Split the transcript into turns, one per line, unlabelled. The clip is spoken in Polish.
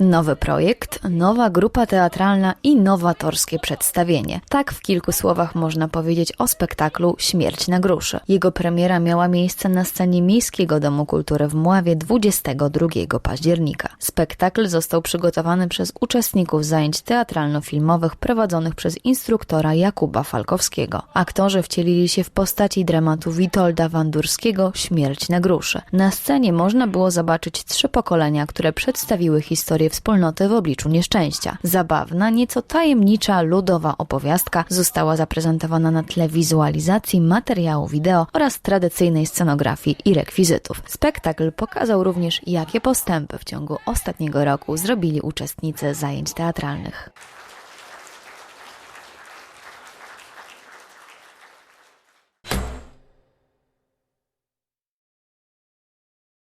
Nowy projekt, nowa grupa teatralna i nowatorskie przedstawienie. Tak w kilku słowach można powiedzieć o spektaklu Śmierć na gruszy. Jego premiera miała miejsce na scenie Miejskiego Domu Kultury w Mławie 22 października. Spektakl został przygotowany przez uczestników zajęć teatralno-filmowych prowadzonych przez instruktora Jakuba Falkowskiego. Aktorzy wcielili się w postaci dramatu Witolda Wandurskiego Śmierć na gruszy. Na scenie można było zobaczyć trzy pokolenia, które przedstawiły historię wspólnoty w obliczu nieszczęścia. Zabawna, nieco tajemnicza, ludowa opowiastka została zaprezentowana na tle wizualizacji, materiału wideo oraz tradycyjnej scenografii i rekwizytów. Spektakl pokazał również, jakie postępy w ciągu ostatniego roku zrobili uczestnicy zajęć teatralnych.